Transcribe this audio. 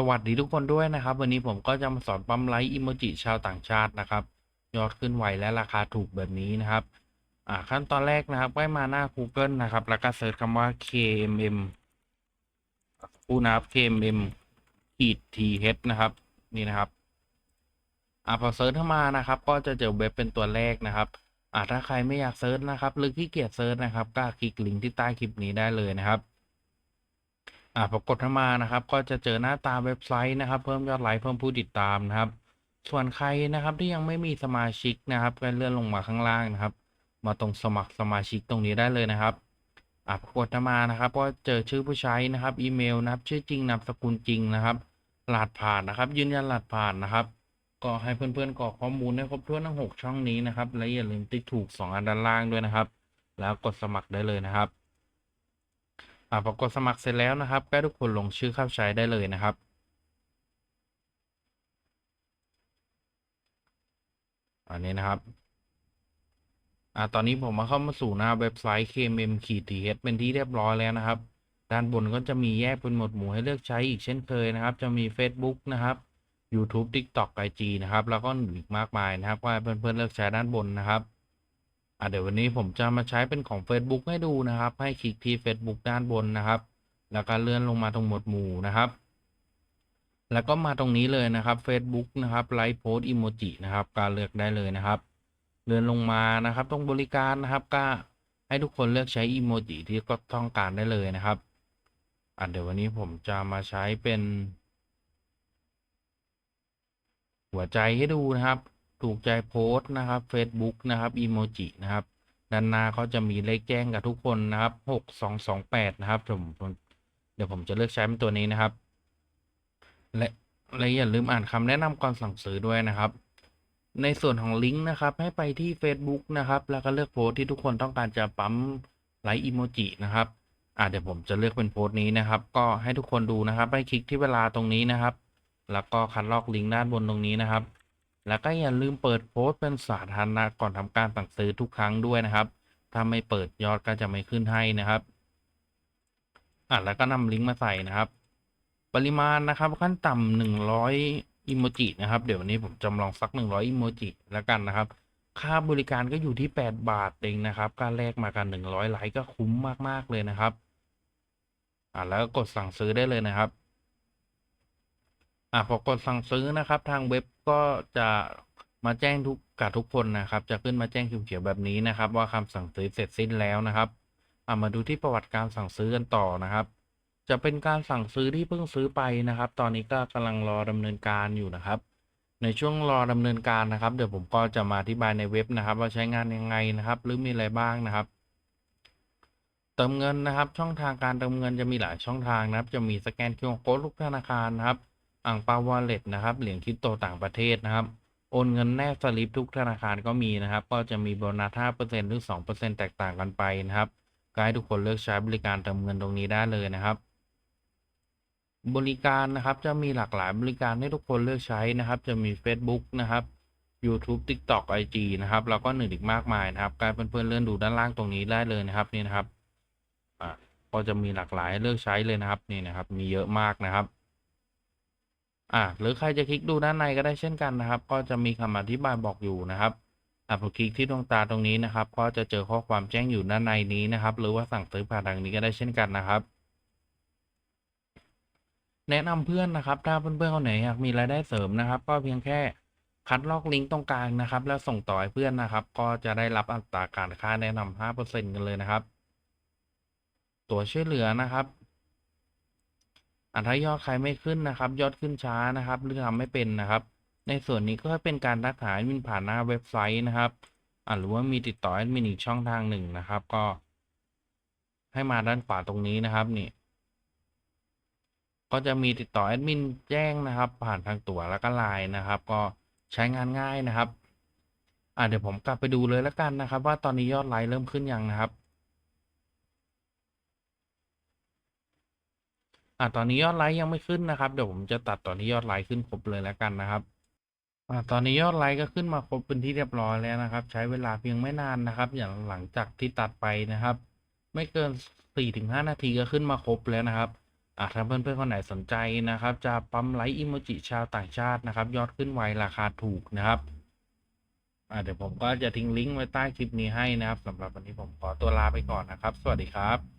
สวัสดีทุกคนด้วยนะครับ วันนี้ผมก็จะมาสอนปั๊มไลค์อิโมจิชาวต่างชาตินะครับ ยอดขึ้นไวและราคาถูกแบบนี้นะครับขั้นตอนแรกนะครับก็มาหน้า Google นะครับ แล้วก็เซิร์ชคำว่า KMM อูนะครับ KMM ขีด TH นะครับ นี่นะครับอ่าพอเซิร์ชเข้ามานะครับ ก็จะเจอเว็บเป็นตัวแรกนะครับอ่าถ้าใครไม่อยากเซิร์ชนะครับ หรือขี้เกียจเซิร์ชนะครับ ก็คลิกลิงก์ที่ใต้คลิปนี้ได้เลยนะครับ อ่าพอกดเข้ามานะครับ ก็จะเจอหน้าตาเว็บไซต์นะครับ เพิ่มยอดไลค์เพิ่มผู้ติดตามนะครับ ส่วนใครนะครับที่ยังไม่มีสมาชิกนะครับก็เลื่อนลงมาข้างล่างนะครับ มาตรงสมัครสมาชิกตรงนี้ได้เลยนะครับอ่ากดเข้ามานะครับ ก็เจอชื่อผู้ใช้นะครับ อีเมลนะครับ ชื่อจริงนามสกุลจริงนะครับรหัสผ่านนะครับ ยืนยันรหัสผ่านนะครับ ก็ให้เพื่อนๆกรอกข้อมูลให้ครบถ้วนทั้งหกช่องนี้นะครับ และอย่าลืมติ๊กถูกสองอันด้านล่างด้วยนะครับ แล้วกดสมัครได้เลยนะครับ อ่าพอกดสมัครเสร็จแล้วนะครับก็ทุกคนลงชื่อเข้าใช้ได้เลยนะครับ อันนี้นะครับอ่าตอนนี้ผมมาเข้ามาสู่หน้าเว็บไซต์ KMM ขีด TH เป็นที่เรียบร้อยแล้วนะครับ ด้านบนก็จะมีแยกเป็นหมวดหมู่ให้เลือกใช้อีกเช่นเคยนะครับ จะมี Facebook นะครับ YouTube TikTok IG นะครับ แล้วก็อีกมากมายนะครับว่าเพื่อนๆเลือกใช้ด้านบนนะครับ อ่าเดี๋ยววันนี้ผมจะมาใช้เป็นของ Facebook ให้ดูนะครับ ให้คลิกที่ Facebook ด้านบนนะครับ แล้วก็เลื่อนลงมาตรงหมวดหมู่นะครับ แล้วก็มาตรงนี้เลยนะครับ Facebook นะครับไลฟ์โพสอิโมจินะครับการเลือกได้เลยนะครับ เลื่อนลงมานะครับ ตรงบริการนะครับก็ให้ทุกคนเลือกใช้อีโมจิที่ก็ต้องการได้เลยนะครับอะเดี๋ยววันนี้ผมจะมาใช้เป็น หัวใจให้ดูนะครับ ถูกใจโพสต์นะครับ Facebook นะครับอีโมจินะครับด้านหน้าเขาจะมีเลขแจ้งกับทุกคนนะครับหกสองสองแปดนะครับผมผมเดี๋ยวผมจะเลือกใช้เป็นตัวนี้นะครับ และและอย่าลืมอ่านคำแนะนำก่อนสั่งซื้อด้วยนะครับ ในส่วนของลิงก์นะครับ ให้ไปที่ Facebook นะครับ แล้วก็เลือกโพสต์ที่ทุกคนต้องการจะปั๊มไลค์อีโมจินะครับอ่าเดี๋ยวผมจะเลือกเป็นโพสต์นี้นะครับ ก็ให้ทุกคนดูนะครับ ให้คลิกที่เวลาตรงนี้นะครับ แล้วก็คัดลอกลิงก์ด้านบนตรงนี้นะครับ แล้วก็อย่าลืมเปิดโพสต์เป็นสาธารณะก่อนทำการสั่งซื้อทุกครั้งด้วยนะครับ ถ้าไม่เปิดยอดก็จะไม่ขึ้นให้นะครับ อะแล้วก็นำลิงก์มาใส่นะครับ ปริมาณนะครับขั้นต่ำหนึ่งร้อยอิโมจินะครับ เดี๋ยววันนี้ผมจำลองสักหนึ่งร้อยอิโมจิแล้วกันนะครับ ค่าบริการก็อยู่ที่แปดบาทเองนะครับการแลกมากันหนึ่งร้อยไลค์ก็คุ้มมากๆเลยนะครับ อะแล้วก็กดสั่งซื้อได้เลยนะครับ อะพอกดสั่งซื้อนะครับ ทางเว็บก็จะมาแจ้งทุกกับทุกคนนะครับ จะขึ้นมาแจ้งเขียวๆแบบนี้นะครับ ว่าคำสั่งซื้อเสร็จสิ้นแล้วนะครับอะมาดูที่ประวัติการสั่งซื้อกันต่อนะครับ จะเป็นการสั่งซื้อที่เพิ่งซื้อไปนะครับ ตอนนี้ก็กำลังรอดำเนินการอยู่นะครับ ในช่วงรอดำเนินการนะครับ เดี๋ยวผมก็จะมาอธิบายในเว็บนะครับ ว่าใช้งานยังไงนะครับ หรือมีอะไรบ้างนะครับเติมเงินนะครับ ช่องทางการเติมเงินจะมีหลายช่องทางนะครับ จะมีสแกน QR Code ทุกธนาคารนะครับ อ่างเปาวอลเล็ตนะครับ เหรียญคริปโตต่างประเทศนะครับ โอนเงินแนบสลิปทุกธนาคารก็มีนะครับ ก็จะมีโบนัส5%หรือ 2%แตกต่างกันไปนะครับก็ให้ทุกคนเลือกใช้บริการเติมเงินตรงนี้ได้เลยนะครับ บริการนะครับจะมีหลากหลายบริการให้ทุกคนเลือกใช้นะครับ จะมี Facebook นะครับ YouTube TikTok IG นะครับ แล้วก็หนึ่งอีกมากมายนะครับ การเพื่อนๆเลื่อนดูด้านล่างตรงนี้ได้เลยนะครับนี่นะครับ อ่าก็จะมีหลากหลายเลือกใช้เลยนะครับนี่นะครับ มีเยอะมากนะครับ อ่าหรือใครจะคลิกดูด้านในก็ได้เช่นกันนะครับ ก็จะมีคำอธิบายบอกอยู่นะครับอ่าพอคลิกที่ดวงตาตรงนี้นะครับ ก็จะเจอข้อความแจ้งอยู่ด้านในนี้นะครับ หรือว่าสั่งซื้อผ่านทางนี้ก็ได้เช่นกันนะครับ แนะนำเพื่อนนะครับ ถ้าเพื่อนๆคนไหนอยากมีรายได้เสริมนะครับ ก็เพียงแค่คัดลอกลิงก์ตรงกลางนะครับ แล้วส่งต่อให้เพื่อนนะครับ ก็จะได้รับอัตราการค่าแนะนำห้าเปอร์เซ็นกันเลยนะครับ ตัวช่วยเหลือนะครับ อันถ้ายอดใครไม่ขึ้นนะครับ ยอดขึ้นช้านะครับ หรือทำไม่เป็นนะครับ ในส่วนนี้ก็เป็นการทักหาแอดมินผ่านหน้าเว็บไซต์นะครับอ่าหรือว่ามีติดต่อแอดมินอีกช่องทางหนึ่งนะครับ ก็ ให้มาด้านขวาตรงนี้นะครับนี่ก็จะมีติดต่อแอดมินแจ้งนะครับ ผ่านทางตั๋วแล้วก็ไลน์นะครับ ก็ใช้งานง่ายนะครับ อ่าเดี๋ยวผมกลับไปดูเลยแล้วกันนะครับ ว่าตอนนี้ยอดไลค์เริ่มขึ้นยังนะครับ อ่าตอนนี้ยอดไลค์ยังไม่ขึ้นนะครับ เดี๋ยวผมจะตัดตอนที่ยอดไลค์ขึ้นครบเลยแล้วกันนะครับอ่าตอนนี้ยอดไลค์ก็ขึ้นมาครบเป็นที่เรียบร้อยแล้วนะครับ ใช้เวลาเพียงไม่นานนะครับ อย่างหลังจากที่ตัดไปนะครับ ไม่เกินสี่ถึงห้านาทีก็ขึ้นมาครบแล้วนะครับอะถ้าเพื่อนๆคนไหนสนใจนะครับ จะปั๊มไลค์อิโมจิชาวต่างชาตินะครับ ยอดขึ้นไวราคาถูกนะครับอะเดี๋ยวผมก็จะทิ้งลิงก์ไว้ใต้คลิปนี้ให้นะครับสำหรับวันนี้ผมขอตัวลาไปก่อนนะครับ สวัสดีครับ